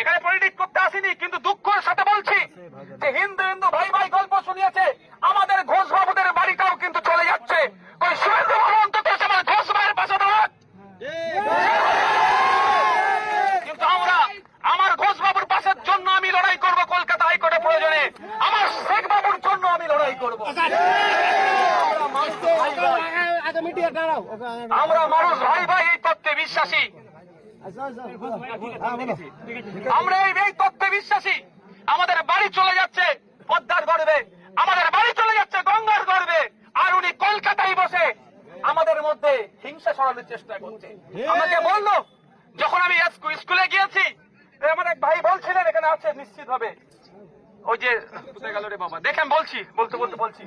এখানে পলিটিক্স করতে আসিনি কিন্তু দুঃখের সাথে বলছি যে হিন্দু হিন্দু ভাই ভাই গল্প শুনিয়েছে আমাদের ঘোষ বাবুদের বাড়িটাও কিন্তু চলে যাচ্ছে ওই সুরেন্দ্র অন্তত ঘোষ ভাইয়ের পাশে কিন্তু আমরা আমার ঘোষ বাবুর পাশের জন্য আমি লড়াই করব কলকাতা হাইকোর্টে প্রয়োজনে আমার শেখ বাবুর জন্য আমি লড়াই করব আমরা মানুষ ভাই ভাই এই তত্ত্বে বিশ্বাসী আমরা এই এই তত্ত্বে বিশ্বাসী। আমাদের বাড়ি চলে যাচ্ছে পদ্মার গর্বে। আমাদের বাড়ি চলে যাচ্ছে গঙ্গার গর্বে। আর উনি কলকাতায় বসে আমাদের মধ্যে হিংসা ছড়ানোর চেষ্টা করছে। আমাকে বলল যখন আমি স্কুলে গিয়েছি আমার এক ভাই বলছিলেন এখানে আছে নিশ্চিত হবে। ওই যে কোথায় গেল রে বাবা? দেখেন বলছি বলতে বলতে বলছি।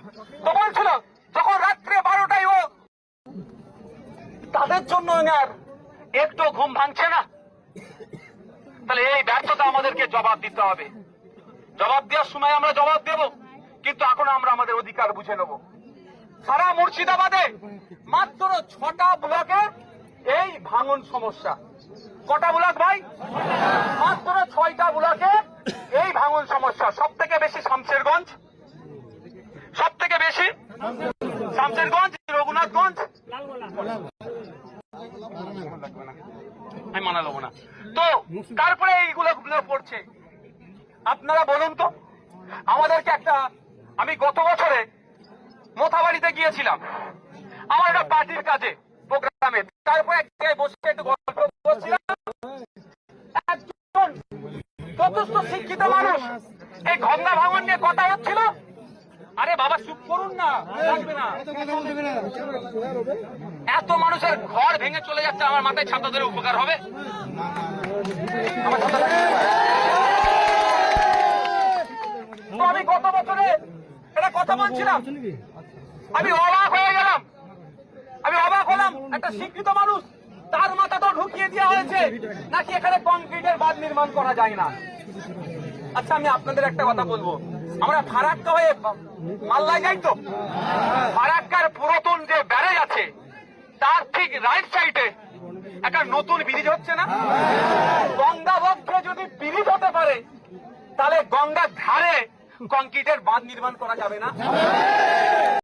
তো বলছিল যখন রাত্রে বারোটায় ও তাদের জন্য আর একটু ঘুম ভাঙছে না? তাহলে এই ব্যর্থতা আমাদেরকে জবাব দিতে হবে। জবাব দেওয়ার সময় আমরা জবাব দেব, কিন্তু এখন আমরা আমাদের অধিকার বুঝে নেব। সারা মুর্শিদাবাদে মাত্র ছটা ব্লকে এই ভাঙন সমস্যা। কটা ব্লক ভাই? মাত্র ছয়টা ব্লকে এই ভাঙন সমস্যা। সব থেকে বেশি শামশেরগঞ্জ? সব থেকে বেশি শামশেরগঞ্জ, রঘুনাথগঞ্জ? আমি মানা নেব না। তো, তারপরে এইগুলো পড়ছে। আপনারা বলুন তো, আমাদেরকে একটা, আমি গত বছরে মোথাবাড়িতে গিয়েছিলাম। আমার একটা পার্টির কাজে, প্রোগ্রামে। তারপরে এক জায়গায় বসে একটু গল্প করছিলাম। যথেষ্ট শিক্ষিত মানুষ, এই গঙ্গা ভাঙন নিয়ে কথা হচ্ছিল আরে বাবা, চুপ করুন না না। এত মানুষের ঘর ভেঙে চলে যাচ্ছে, আমার মাথায় ছাত্র ধরে উপকার হবে? আমি গত বছরে এটা কথা বলছিলাম। আমি অবাক হয়ে গেলাম। আমি অবাক হলাম, একটা শিক্ষিত মানুষ, তার মাথা তো ঢুকিয়ে দেওয়া হয়েছে, নাকি এখানে কংক্রিটের বাঁধ নির্মাণ করা যায় না? আচ্ছা আমি আপনাদের একটা কথা বলব। আমরা ফারাক্কা হয়ে মাল্লায় যাই তো? ফারাক্কার পুরাতন যে ব্যারেজ আছে, তার ঠিক রাইট সাইডে একটা নতুন ব্রিজ হচ্ছে না? গঙ্গা বক্ষে যদি ব্রিজ হতে পারে, তাহলে গঙ্গার ধারে কংক্রিটের বাঁধ নির্মাণ করা যাবে না।